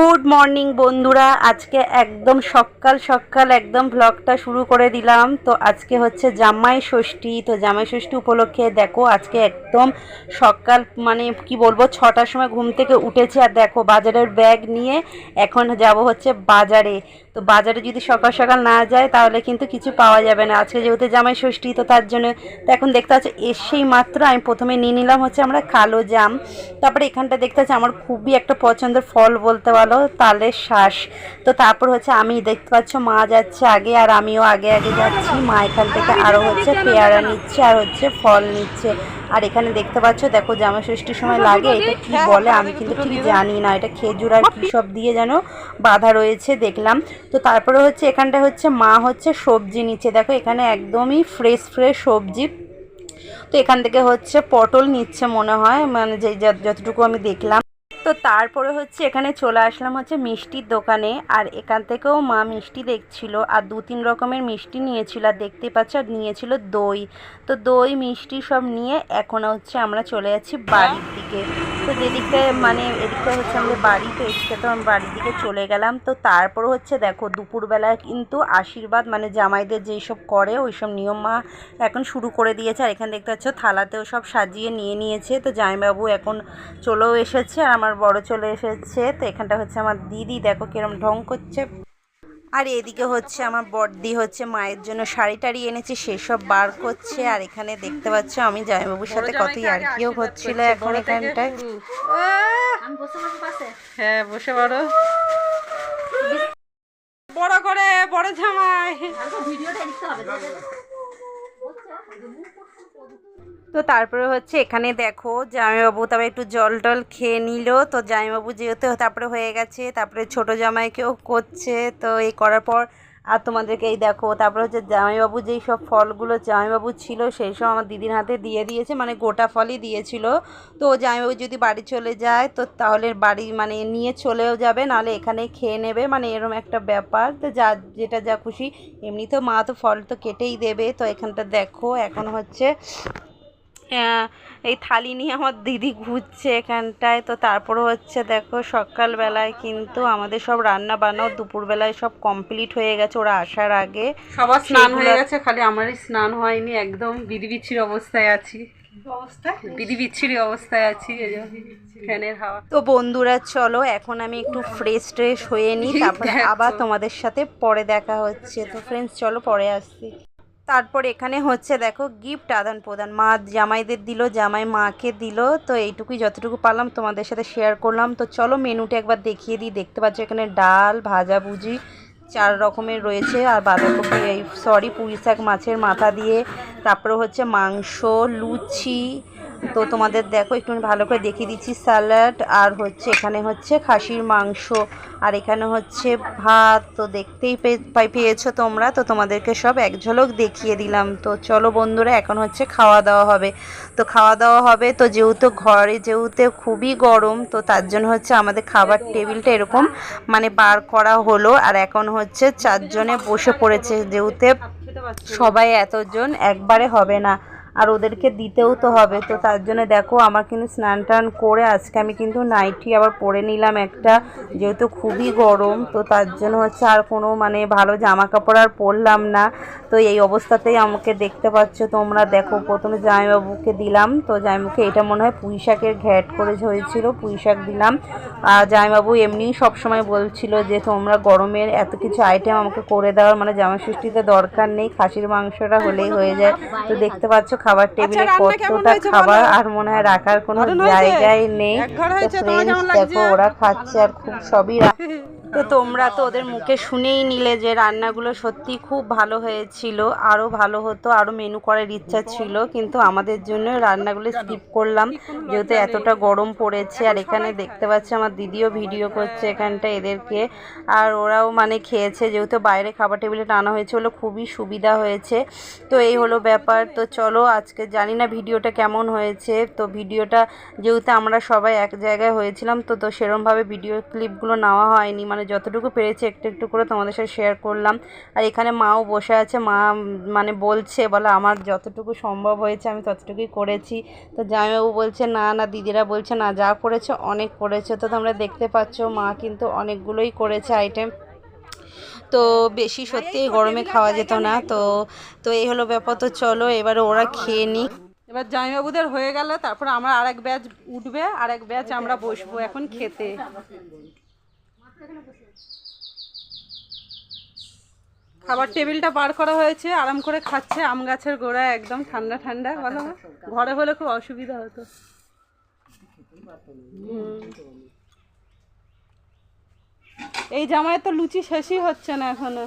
Good morning বন্ধুরা। আজকে একদম সকাল সকাল একদম ভ্লগটা শুরু করে দিলাম। তো আজকে হচ্ছে জামাই ষষ্ঠী। তো জামাই ষষ্ঠী উপলক্ষে দেখো আজকে একদম সকাল মানে কি বলব, ছটার সময় ঘুম থেকে উঠেছে। আর দেখো বাজারের ব্যাগ নিয়ে এখন যাব হচ্ছে বাজারে। তো বাজারে যদি সকাল সকাল না যায় তাহলে কিন্তু কিছু পাওয়া যাবে না। আজকে যেহেতু জামাই ষষ্ঠী, তো তার জন্য তো এখন দেখতে পাচ্ছি, এসেই মাত্র আমি প্রথমে নিয়ে নিলাম হচ্ছে আমরা কালো জাম। তারপরে এখানটা দেখতে পাচ্ছি, আমার খুবই একটা পছন্দের ফল বলতে পারো। তালের শ্বাস। তো তারপর হচ্ছে আমি দেখতে পাচ্ছ মা যাচ্ছে আগে আর আমিও আগে আগে যাচ্ছি। মা এখান থেকে আরও হচ্ছে পেয়ারা নিচ্ছে আর হচ্ছে ফল নিচ্ছে। আর এখানে দেখতে পাচ্ছ, দেখো জামা ষষ্ঠীর সময় লাগে, এটা কি বলে আমি কিন্তু ঠিক জানি না। এটা খেজুর আর কী সব দিয়ে যেন বাঁধা রয়েছে দেখলাম। তো তারপরে হচ্ছে এখানটা হচ্ছে মা হচ্ছে সবজি নিচ্ছে। দেখো এখানে একদমই ফ্রেশ ফ্রেশ সবজি। তো এখান থেকে হচ্ছে পটল নিচ্ছে মনে হয় মানে যে যত- যতটুকু আমি দেখলাম। তো তারপরে হচ্ছে এখানে চলে আসলাম হচ্ছে মিষ্টির দোকানে, আর এখান থেকেও মা মিষ্টি দেখছিল, আর দু তিন রকমের মিষ্টি নিয়েছিল, আর দেখতে পাচ্ছ, আর নিয়েছিল দই। তো দই, মিষ্টি সব নিয়ে এখন হচ্ছে আমরা চলে যাচ্ছি বাড়ির দিকে। তো যেদিকটা মানে এদিকটা হচ্ছে আমাদের বাড়ি, তো এদিকে তো আমি বাড়ির দিকে চলে গেলাম। তো তারপর হচ্ছে দেখো দুপুরবেলায় কিন্তু আশীর্বাদ মানে জামাইদের যেই সব করে, ওই সব নিয়ম মা এখন শুরু করে দিয়েছে। আর এখানে দেখতে পাচ্ছ, থালাতেও সব সাজিয়ে নিয়ে নিয়েছে। তো জামাইবাবু এখন চলেও এসেছে, আর আমার বড় চলে এসেছে তো এখানটা হচ্ছে আমার দিদি। দেখো কিরম ঢং করছে। আর এদিকে হচ্ছে আমার বড়দি হচ্ছে মায়ের জন্য শাড়ি টাড়ি এনেছে সেসব বার করছে। আর এখানে দেখতে পাচ্ছ আমি জামাইবাবুর সাথে কতই আর কিও হচ্ছিল এখন এখানটায়। হ্যাঁ বসে পড়ো। বড় করে বড় জামাই। ভিডিওটা দেখতে হবে। তো তারপরে হচ্ছে এখানে দেখো, জামাইবাবু তারপরে একটু জল টল খেয়ে নিল। তো জামাইবাবু যেহেতু তারপরে হয়ে গেছে, তারপরে ছোট জামাইকেও করছে। তো এই করার পর আর তোমাদেরকে এই দেখো, তারপর হচ্ছে জামাইবাবু যেই সব ফলগুলো জামাইবাবু ছিল, সেই সব আমার দিদির হাতে দিয়ে দিয়েছে মানে গোটা ফলই দিয়েছিল। তো জামাইবাবু যদি বাড়ি চলে যায়, তো তাহলে বাড়ি মানে নিয়ে চলেও যাবে, নাহলে এখানে খেয়ে নেবে মানে এরকম একটা ব্যাপার। তো যা, যেটা যা খুশি। এমনিতেও মা তো ফল তো কেটেই দেবে, তো এখানটা দেখো, এখন হচ্ছে এই থালি নিয়ে আমার দিদি ঘুরছে এখানটায়। তো তারপরে হচ্ছে দেখো সকালবেলায় কিন্তু আমাদের সব রান্না বান্নাও দুপুরবেলায় সব কমপ্লিট হয়ে গেছে ওরা আসার আগে। সবার স্নান হয়ে গেছে খালি আমারই স্নান হয়নি একদম বিধি বিচ্ছির অবস্থায় আছি। বিধি বিচ্ছিরি অবস্থায় আছি ফ্যানের হাওয়া। তো বন্ধুরা চলো এখন আমি একটু ফ্রেশ ট্রেশ হয়ে নিই তারপরে আবার তোমাদের সাথে পরে দেখা হচ্ছে। তো ফ্রেন্ডস চলো পরে আসছি। তারপর এখানে হচ্ছে দেখো গিফট আদান প্রদান। মা জামাইদের দিল, জামাই মাকে দিল, তো এইটুকুই যতটুকু পারলাম তোমাদের সাথে শেয়ার করলাম। তো চলো মেনুটা একবার দেখিয়ে দিই। দেখতে পাচ্ছ এখানে ডাল ভাজাভুজি চার রকমের রয়েছে। আর বাঁধাকপি, এই সরি পুঁই শাক মাছের মাথা দিয়ে। তারপরে হচ্ছে মাংস, লুচি তো তোমাদের দেখো, একটু ভালো করে দেখিয়ে দিচ্ছি স্যালাড, আর হচ্ছে এখানে হচ্ছে খাসির মাংস, আর এখানে হচ্ছে ভাত, তো দেখতেই পেয়েছ তোমরা, তো তোমাদেরকে সব এক ঝলক দেখিয়ে দিলাম। তো চলো বন্ধুরা, এখন হচ্ছে খাওয়া দাওয়া হবে। তো খাওয়া দাওয়া হবে, তো যেহেতু ঘরে, যেহেতু খুবই গরম, তো তার জন্য হচ্ছে আমাদের খাবার টেবিলটা এরকম মানে বার করা হলো, আর এখন হচ্ছে চারজনে বসে পড়েছে, যেহেতু সবাই এতজন, একবারে হবে না। আর ওদেরকে দিতেও তো হবে। তো তার জন্য দেখো, আমার কিন্তু স্নান টান করে আজকে আমি কিন্তু নাইটি আবার পরে নিলাম একটা, যেহেতু খুবই গরম, তো তার জন্য হচ্ছে আর কোনো মানে ভালো জামা কাপড় আর পরলাম না। তো এই অবস্থাতেই আমাকে দেখতে পাচ্ছ তোমরা, দেখো প্রথমে জামাইবাবুকে দিলাম। তো জামাইবাবুকে এটা মনে হয় পুঁই শাকের ঘ্যাট করে হয়েছিল পুঁই শাক দিলাম। আর জামাইবাবু এমনিই সবসময় বলছিল যে, তোমরা গরমের এত কিছু আইটেম আমাকে করে দেওয়ার মানে জামা ষষ্ঠীতে দরকার নেই, খাসির মাংসটা হলেই হয়ে যায়। তো দেখতে পাচ্ছ খাবার টেবিলে আচ্ছা, কেমন কতটা খাবার আর মনে হয় রাখার কোনো জায়গাই জায়গায় নেই? দেখো ওরা খাচ্ছে আর খুব সবই তো তোমরা তো ওদের মুখে শুনেই নিলে যে রান্নাগুলো সত্যি খুব ভালো হয়েছিল আরও ভালো হতো আরও মেনু করার ইচ্ছা ছিল, কিন্তু আমাদের জন্য রান্নাগুলো স্কিপ করলাম, যেহেতু এতটা গরম পড়েছে, আর এখানে দেখতে পাচ্ছি আমার দিদিও ভিডিও করছে এখানটা এদেরকে, আর ওরাও মানে খেয়েছে, যেহেতু বাইরে খাবার টেবিলে টানা হয়েছে হলো খুবই সুবিধা হয়েছে, তো এই হলো ব্যাপার, তো চলো আজকে জানি না ভিডিওটা কেমন হয়েছে, তো ভিডিওটা যেহেতু আমরা সবাই এক জায়গায় হয়েছিলাম, তো তো সেরমভাবে ভিডিও ক্লিপগুলো নেওয়া হয়নি মানে মানে যতটুকু পেরেছি একটু একটু করে তোমাদের সাথে শেয়ার করলাম। আর এখানে মাও বসে আছে, মা মানে বলছে, বলে আমার যতটুকু সম্ভব হয়েছে আমি ততটুকুই করেছি। তো জামাইবাবু বলছে, না না, দিদিরা বলছে, না, যা করেছে অনেক করেছে। তো তোমরা দেখতে পাচ্ছ, মা কিন্তু অনেকগুলোই করেছে আইটেম তো বেশি সত্যি গরমে খাওয়া যেত না। তো তো এই হলো ব্যাপার। তো চলো এবারে ওরা খেয়ে নিক। এবার জামাইবাবুদের হয়ে গেল, তারপর আমরা আরেক ব্যাচ উঠবে, আরেক ব্যাচ আমরা বসবো এখন খেতে। খাবার টেবিলটা বার করা হয়েছে আরাম করে খাচ্ছে আম গাছের গোড়ায় একদম ঠান্ডা ঠান্ডা বলো ঘরে হলে খুব অসুবিধা হতো। এই জামায় তো লুচি শেষই হচ্ছে না এখনও।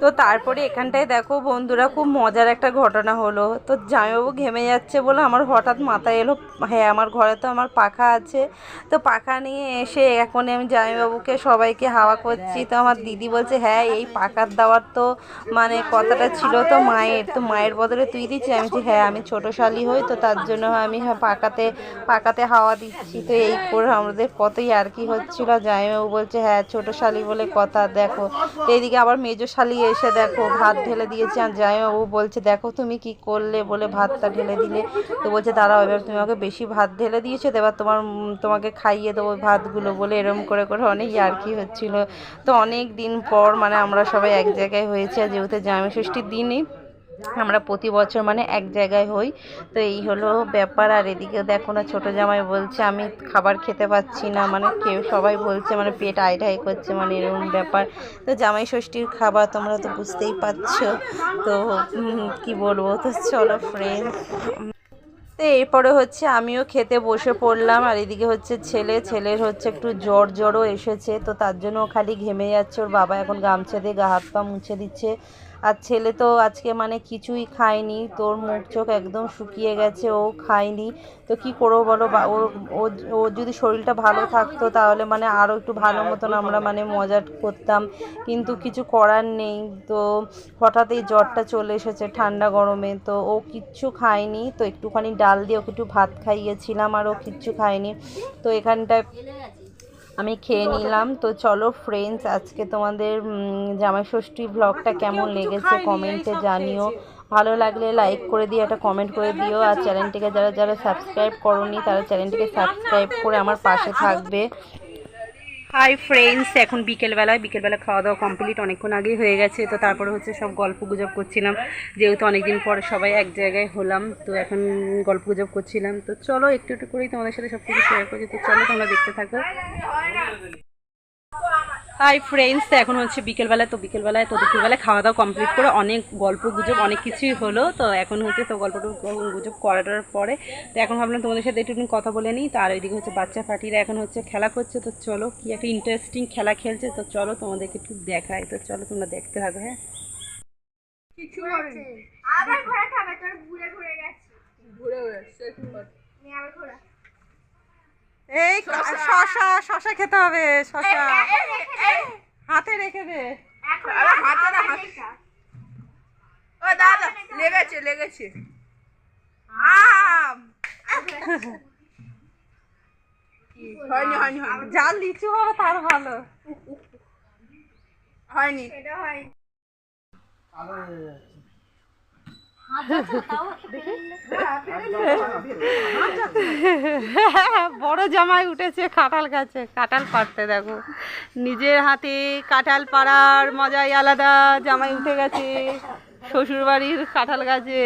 তো তারপরে এখানটায় দেখো বন্ধুরা, খুব মজার একটা ঘটনা হলো। তো জামাইবাবু ঘেমে যাচ্ছে বলে আমার হঠাৎ মাথায় এলো। হ্যাঁ আমার ঘরে তো আমার পাখা আছে। তো পাখা নিয়ে এসে এখন আমি জামাইবাবুকে সবাইকে হাওয়া করছি। তো আমার দিদি বলছে হ্যাঁ এই পাখার দেওয়ার তো মানে কথাটা ছিল তো মায়ের। তো মায়ের বদলে তুই দিচ্ছি আমি যে হ্যাঁ আমি ছোটো শালি হই, তো তার জন্য আমি হ্যাঁ পাকাতে পাকাতে হাওয়া দিচ্ছি। তো এই করে আমাদের কতই আর কি হচ্ছিল। জামাইবাবু বলছে হ্যাঁ ছোটো শালি বলে কথা দেখো। এইদিকে আবার মেজো শালি এসে দেখো, ভাত ঢেলে দিয়েছে। আর জামাইবাবু বলছে, দেখো তুমি কি করলে? বলে ভাতটা ঢেলে দিলে। তো বলছে, দাঁড়াও, এবার তুমি আমাকে বেশি ভাত ঢেলে দিয়েছ, তো এবার তোমার তোমাকে খাইয়ে দেবো ভাতগুলো, বলে এরম করে করে অনেক ইয়ার্কি হচ্ছিল। তো অনেক দিন পর মানে আমরা সবাই এক জায়গায় হয়েছে, আর যেহেতু জামাই ষষ্ঠীর দিনই আমরা প্রতি বছর মানে এক জায়গায় হই। তো এই হলো ব্যাপার। আর এদিকে দেখো না, ছোটো জামাই বলছে, আমি খাবার খেতে পাচ্ছি না। মানে কেউ সবাই বলছে মানে পেট আইটাই করছে মানে এরকম ব্যাপার। তো জামাই ষষ্ঠীর খাবার তোমরা তো বুঝতেই পারছ। তো কি বলব? তো চলো ফ্রেন্ড তো এরপরে হচ্ছে আমিও খেতে বসে পড়লাম। আর এদিকে হচ্ছে ছেলে, ছেলের হচ্ছে একটু জ্বর জ্বরও এসেছে। তো তার জন্য খালি ঘেমে যাচ্ছে। ওর বাবা এখন গামছা দিয়ে গা হাত পা মুছে দিচ্ছে। আর ছেলে তো আজকে মানে কিছুই খায়নি, তোর মুখ চোখ একদম শুকিয়ে গেছে, ও খায়নি, তো কি করব বলো? ও- যদি শরীরটা ভালো থাকতো তাহলে মানে আরও একটু ভালো মতন আমরা মানে মজা করতাম, কিন্তু কিছু করার নেই, তো হঠাৎ এই জ্বরটা চলে এসেছে ঠান্ডা গরমে, তো ও কিচ্ছু খায়নি, তো একটুখানি ডাল দিয়ে ওকে একটু ভাত খাইয়েছিলাম আর ও কিচ্ছু খায়নি, তো এখানটায় আমি খেয়ে নিলাম। তো চলো ফ্রেন্ডস আজকে তোমাদের জামাইষষ্ঠী জামাই ষষ্ঠী ব্লগটা কেমন লেগেছে কমেন্টে জানিও। ভালো লাগলে লাইক করে দিও একটা কমেন্ট করে দিও। আর চ্যানেলটিকে যারা যারা সাবস্ক্রাইব করনি তারা চ্যানেলটিকে সাবস্ক্রাইব করে আমার পাশে থাকবে। হাই ফ্রেন্ডস এখন বিকেলবেলায়, বিকেলবেলা খাওয়া দাওয়া কমপ্লিট অনেকক্ষণ আগেই হয়ে গেছে। তো তারপরে হচ্ছে সব গল্প গুজব করছিলাম। যেহেতু অনেকদিন পর সবাই এক জায়গায় হলাম, তো এখন গল্প গুজব করছিলাম। তো চলো, একটু একটু করেই তোমাদের সাথে সব কিছু শেয়ার করছি তো চলো, তোমরা দেখতে থাকো। হাই ফ্রেন্ডস তো এখন হচ্ছে বিকেলবেলায় তো বিকেলবেলায় তো দুপুরবেলায় খাওয়া দাওয়া কমপ্লিট করে অনেক গল্প গুজব অনেক কিছুই হলো। তো এখন হচ্ছে তো গল্প গুজব করাটার পরে তো এখন ভাবলাম তোমাদের সাথে একটু কথা বলে নিই। তো আর ওইদিকে হচ্ছে বাচ্চা পাটিরা এখন হচ্ছে খেলা করছে। তো চলো কি একটা ইন্টারেস্টিং খেলা খেলছে। তো চলো তোমাদেরকে একটু দেখাই। তো চলো তোমরা দেখতে থাকো হ্যাঁ? আবার ঘোরা খাবে তোর ঘুরে ঘুরে গেছে নিয়ে আবার ঘোরা। এই শশা। শশা খেতে হবে শশা। হাতে রেখে দে। হাতে ও দাদা লেগেছে লেগেছে। আম। হয়নি হয়নি হয়নি। যা লিচু হবে তার ভালো। হয়নি। হয় বড় জামাই উঠেছে কাঁঠাল গাছে। কাঁঠাল পাড়তে দেখো। নিজের হাতে কাঁঠাল পাড়ার মজাই আলাদা। জামাই উঠে গেছে। শ্বশুর বাড়ির কাঁঠাল গাছে।